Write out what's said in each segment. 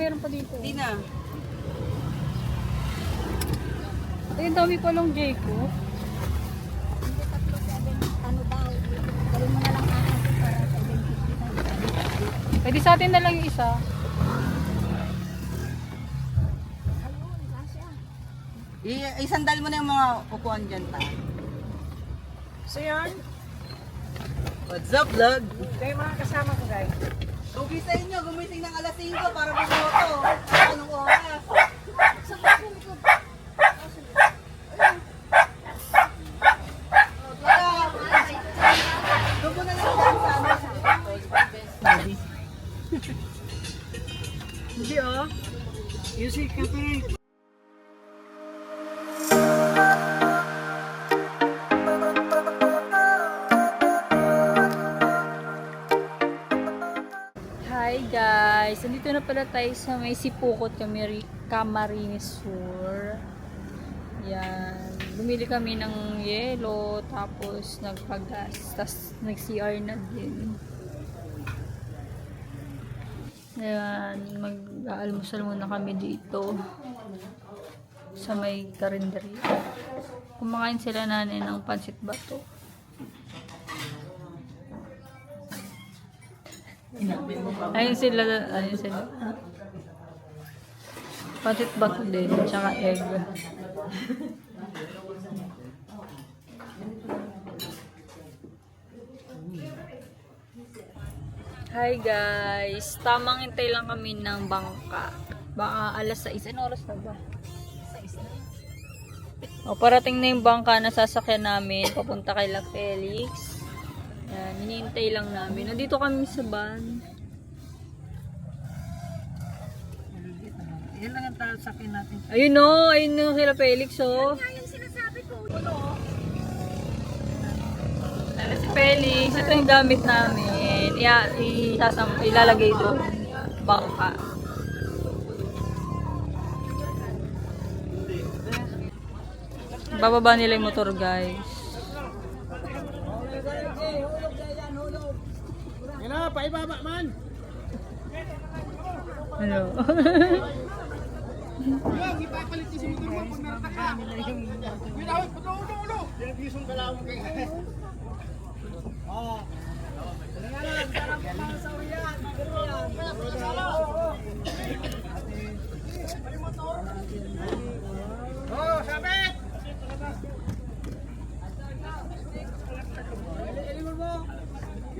pa, meron pa dito. Hindi na. Ay, ang dami palang Jayco. Hindi tatlo seven, ano daw, gawin mo na lang aasin para 750 Pwede sa atin na lang yung isa. Ayun, kasya. I- isandal mo na yung mga upuan dyan ta. So yun, What's up, vlog? ito yung mga kasama ko guys. Tugi sa inyo, gumising ng alas 5 para bumoto. Anong oras? Guys! Nandito na pala tayo sa may Sipukot Camari Camarines Sur. Yan. Bumili kami ng yelo, tapos nagpagas, tapos nag-CR na din. Yan. Mag-aalmusal muna kami dito sa may karinderya. Kumakain sila nanay ng pansit bato. Ayun sila, ayun sila. Patit bato din, tsaka egg. Hi guys! Tamang hintay lang kami ng bangka. Baka alas 6. Ano oras na ba? 6 na. O, parating na yung bangka na sasakyan namin papunta kay La Felix. Yan, hinihintay lang namin. Nandito kami sa van. Yan lang ang tasakin natin. Ayun no, ayun no kila Felix oh. Yung sinasabi ko, Ayun si Felix, ito yung gamit namin. Iya, isasam, ilalagay doon. Bangka. Bababa nila yung motor guys. Na, paibaba man. Hello. Yan, ipapalit niyo si motor mo pag naratak ka. Yun ako, puto ulo ulo. Yan, gisong kalawang kayo. Oo. Oh, sabit!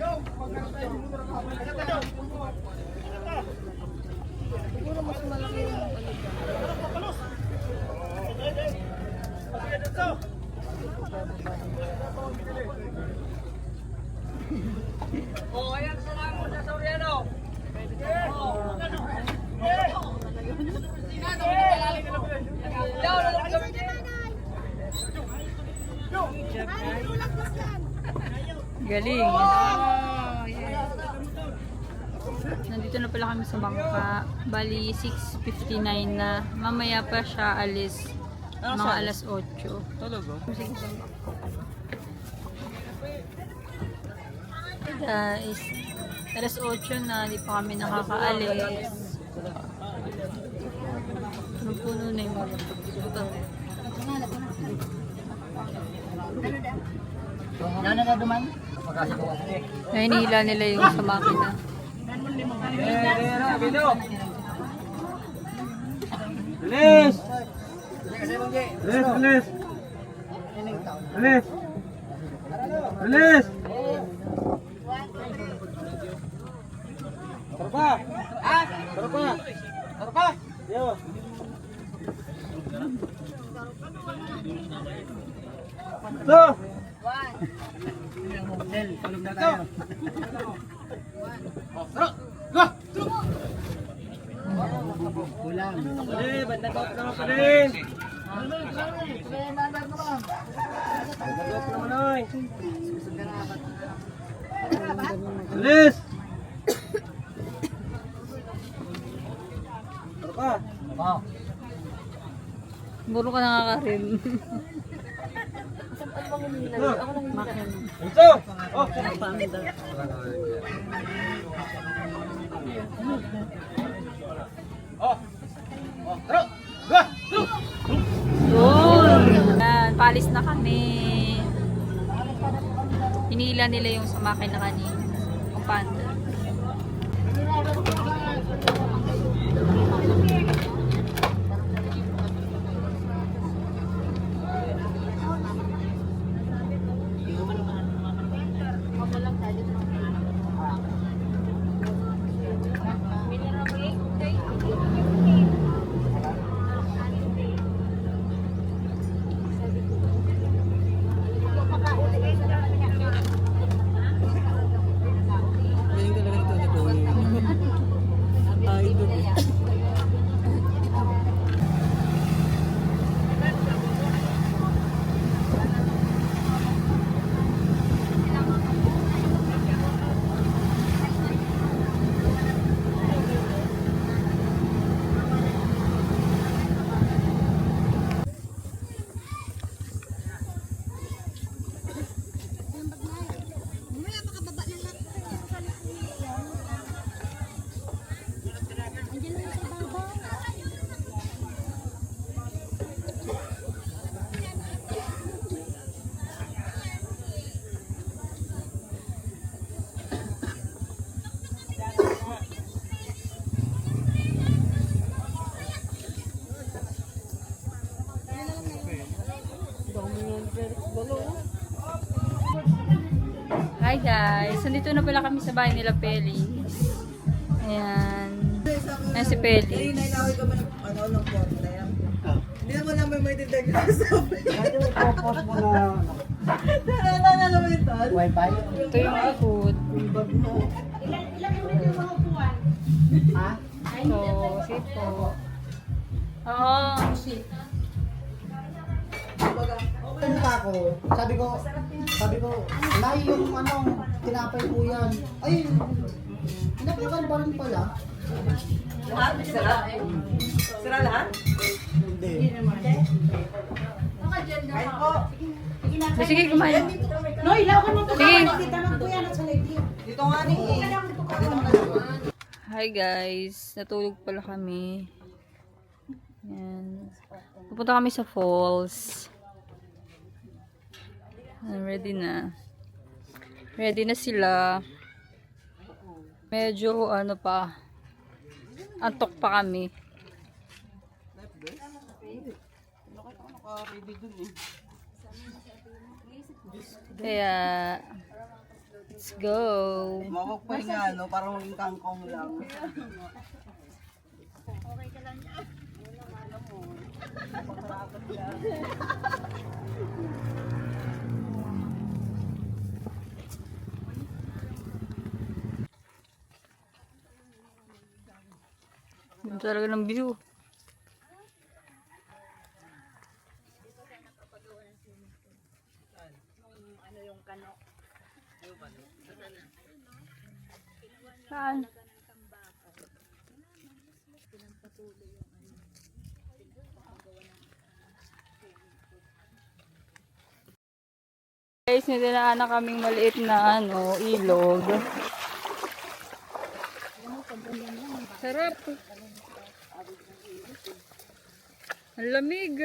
Yo, magkano tayo yung motor mo? siguro mas malaki yung Oh, ayan sa lang mo sa Soriano. Galing. Nandito na pala kami sa bangka. Bali, 6.59 na. Mamaya pa siya alis. Mga alas 8. Talaga? Guys, alas 8 na. Di pa kami nakakaalis. Ang puno na yung mga Yan na na duman? Nahinila nila yung sa makina. Bilis! Bilis, bilis! Bilis! Bilis! Tara pa! Tara pa! Tara Yo! Ito! Tulog na tayo. Tara! Go! Kulang. Pali, bandang out naman pa rin. Bandang out naman oy. Bilis! Tara pa. Wow. Buro ka nakakarim. Ito! Oh! Oh. Oh, taro. Taro. Yun. Palis na kami. Hinila nila yung sa makina kanina. Yung panda. Nandito na pala kami sa bahay nila Pelis. Ayan. Ayan si Pelis. Ano yan? Hindi naman namin may tindag na sabi. Ano yung mo na ano, Naalala naman yung tal. wifi? Ito yung food. Ha? So, sit po. Oo. Ano pa ako? Sabi ko, sabi ko, nay yung ano, tinapay po yan. Ay, pinapakan pa rin pala. Lahat? Sira? Sira lahat? Hindi. Kain po. So, sige, kumain. No, ilaw ka mo to. Sige. Mo po yan sa lady. Dito nga ni eh. Hi guys, natulog pala kami. Yan. Pupunta kami sa falls. Yan, ready na. Ready na sila. Medyo ano pa. Antok pa kami. Kaya, let's go. Mawag pa yung ano, parang maging kangkong lang. Ganda talaga ng view. Saan? Guys, nilalaan na kaming maliit na ano, ilog. Sarap. Ang lamig.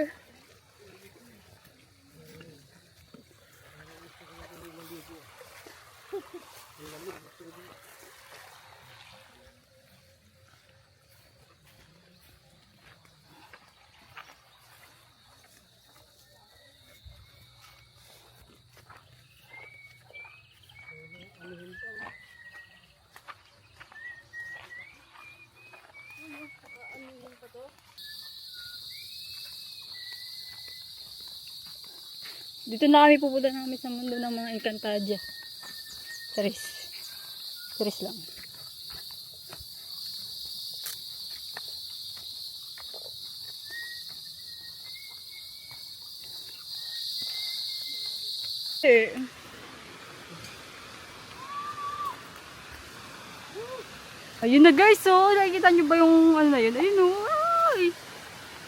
Dito na kami pupunta na kami sa mundo ng mga Encantadia. Charis. Charis lang. Eh. Ayun na guys, oh. Nakikita nyo ba yung ano na yun? Ayun, oh. Ay.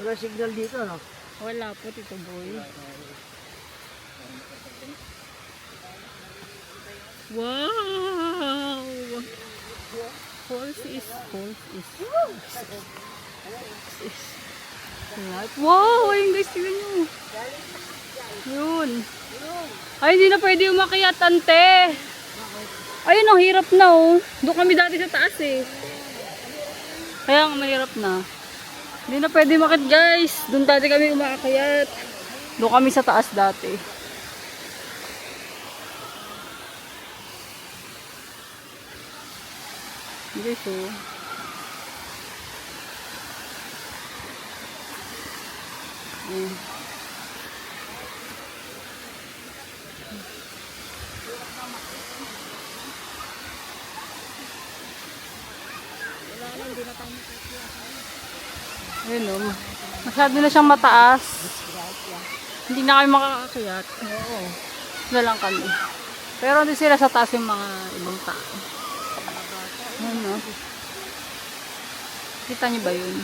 Wala signal dito, no? Wala po, Tito Boy. Wow! Falls is false is is life. Wow! Ayun guys, tingnan nyo. Yun. Ay, hindi na pwede umakyat, ante. Ayun, ang hirap na oh. Doon kami dati sa taas eh. Kaya nga mahirap na. Hindi na pwede makit guys. Doon dati kami umaakyat. Doon kami sa taas dati. Guys oh. Ayan. Ayun o. Masyado na siyang mataas. Hindi na kami makakakyat. Oo. Na lang kami. Pero hindi sila sa taas yung mga ibang tao. Ayun o. Kita niyo ba yun?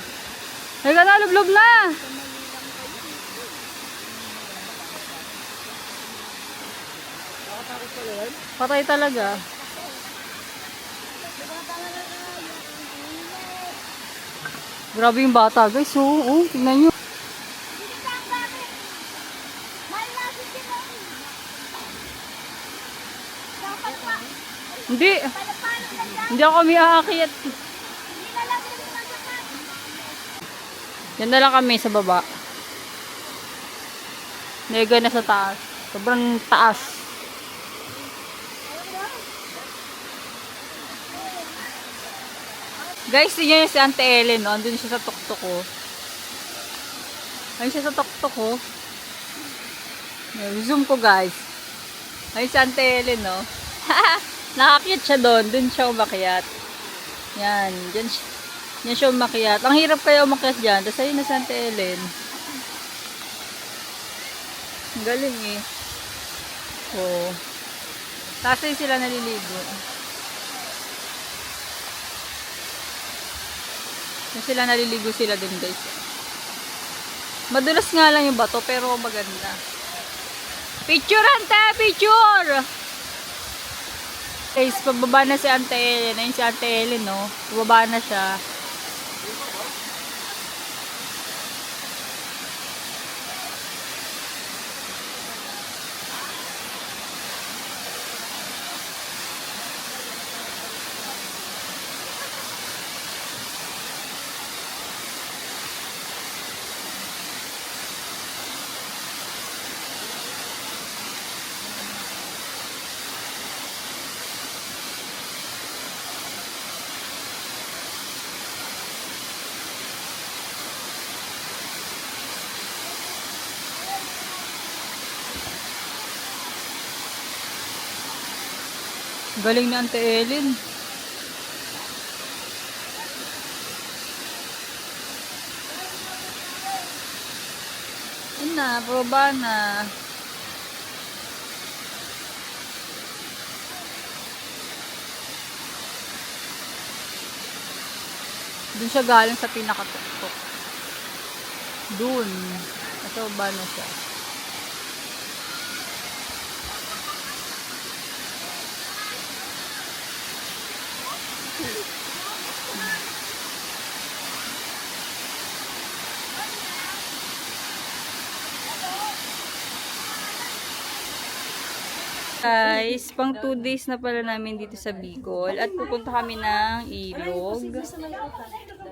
Ay, na, lublob na! Patay talaga. Grabe yung bata, guys. Oo, oh, tingnan nyo. Hindi. Hindi ako kami. Yan na lang kami sa baba. Nega na sa taas. Sobrang taas. Guys, tingnan niyo si Ante Ellen, no? Andun siya sa tuktok ko. Ayun siya sa tuktok ko. Zoom ko, guys. Ayun si Ante Ellen, no? Nakakit siya doon. Doon siya umakyat. Yan. Diyan siya. Yan siya umakyat. Ang hirap kaya umakyat dyan. Tapos ayun na si Ante Ellen. Ang galing eh. Oo. Tapos ayun sila naliligo. Yung sila naliligo sila dun guys. Madulas nga lang yung bato pero maganda. Picture ante! Picture! Guys, pababa na si Ante Ellen. Ayun si Ante Ellen, no? Pababa na siya. Galing ni Ante Ellen. Yun na, pababa na. Doon siya galing sa pinakatuktok. Doon. Nasa baba na siya. Guys, pang 2 days na pala namin dito sa Bicol at pupunta kami ng Ilog.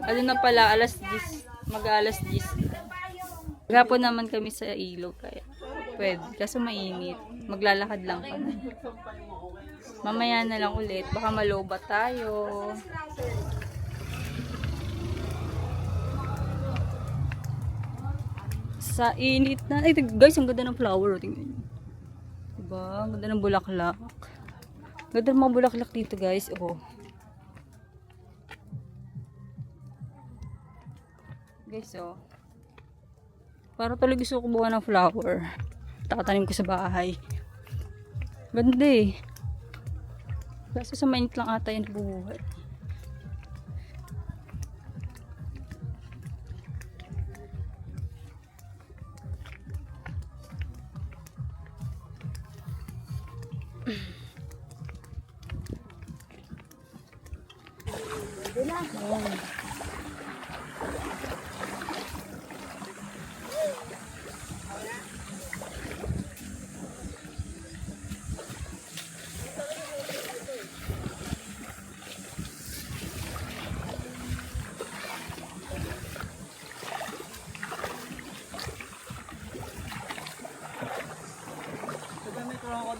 Ano na pala, alas 10, mag-alas 10. Gapon naman kami sa Ilog kaya pwede, kaso mainit. Maglalakad lang kami. Mamaya na lang ulit, baka malobat tayo. Sa init na. Ay, guys, ang ganda ng flower. oh, Tingnan nyo. Diba? Ganda ng bulaklak. Ganda ng mga bulaklak dito, guys. Oh. Guys, oh. Para talaga gusto ko kumuha ng flower. Tatanim ko sa bahay. Ganda eh. Kaso sa mainit lang ata yung nabubuhay.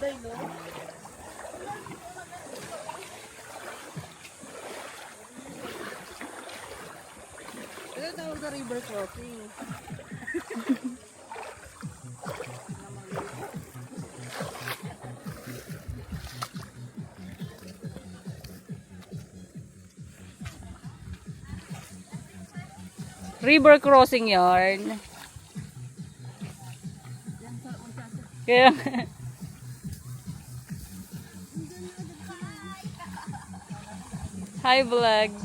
Crocodile, no? Ito tawag na river crossing. River crossing yarn. Kaya Hi vlog.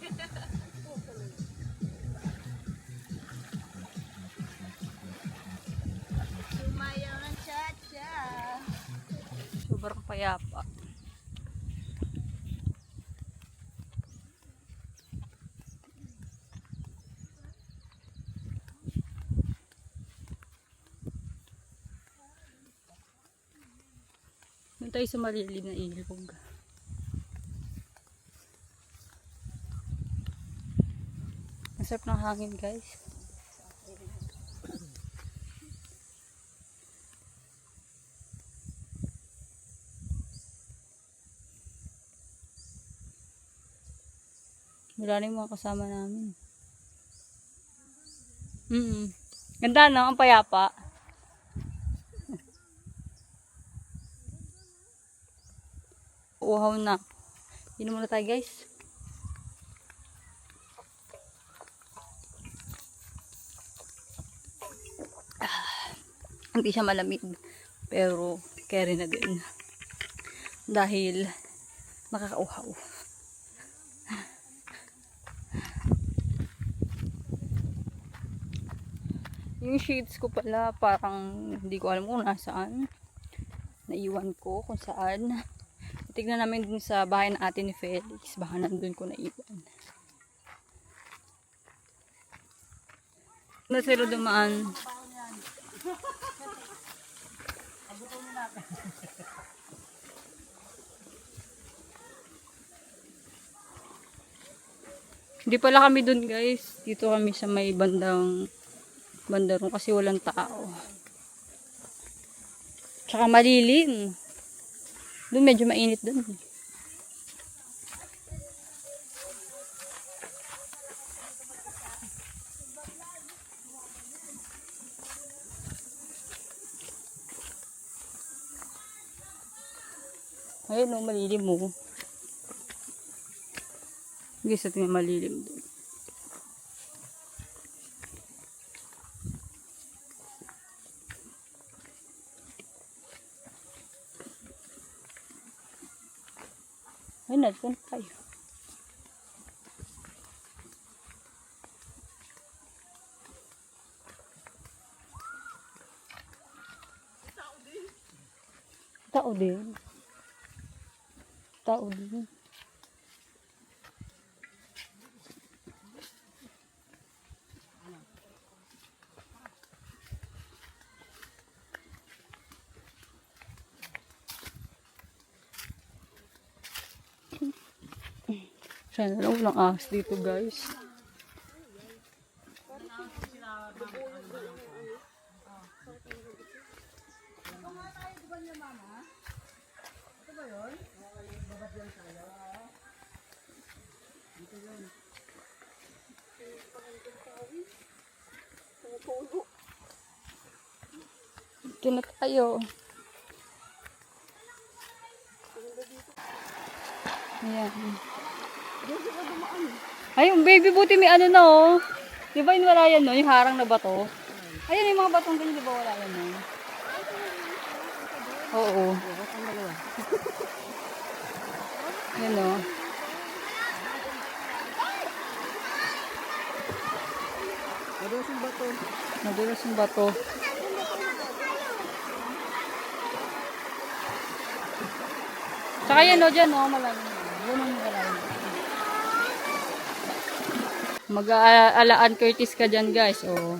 Sumayaw tayo sa malilim na ilog. Ang sarap ng hangin guys. Wala na mga kasama namin. Mm Ganda no? Ang payapa. Uhaw na. Inom muna tayo guys. Ah, Hindi siya malamig. Pero carry na din. Dahil nakakauhaw. Yung sheets ko pala, parang hindi ko alam kung nasaan. Naiwan ko kung saan. Tignan namin dun sa bahay na ate ni Felix. Baka nandun ko naiwan. Na sila dumaan. Hindi pala kami dun guys. Dito kami sa may bandang banda ron kasi walang tao. Tsaka malilim. Doon medyo mainit doon. Ayun o, malilim mo. Hindi sa tingin malilim doon. Ay, nandun tayo. Tao din. Din. Sana lang ahas dito guys. Ito na tayo. Ayan. Ay, yung baby buti may ano na oh. Di ba wala yan no? Yung harang na bato. Ayun yung mga batong ganyan, di ba wala yan no? Oo. Yan no? Nadulas yung bato. Nadulas yung bato. Tsaka yan o, dyan o, malalim. Yan ang Mag-aalaan Curtis ka dyan guys, o.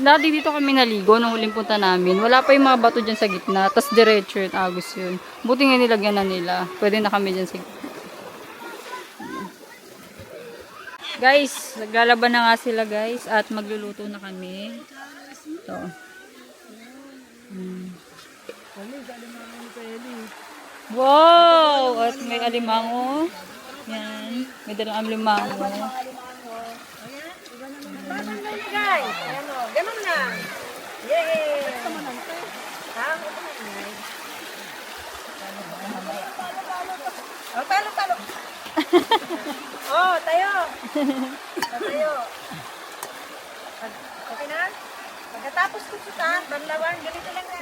Dati dito kami naligo nung huling punta namin. Wala pa yung mga bato dyan sa gitna. Tapos diretso yun, agos yun. Buti nga nilagyan na nila. Pwede na kami dyan sa gitna. Guys, naglalaban na nga sila guys. At magluluto na kami. Ito. Mm. Wow! At may alimango. Yan. May dalang alimango. Oh, talo, talo. oh, tayo. Oh, tayo. Okay na? Pagkatapos ko suta, banlawan, ganito lang na.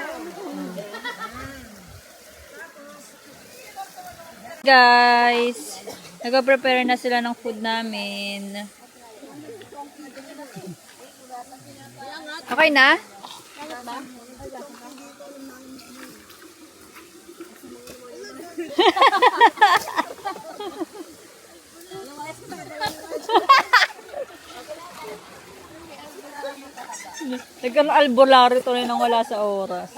Guys, nag-prepare na sila ng food namin. Okay na? Nagkaroon albularyo tuloy nang wala sa oras.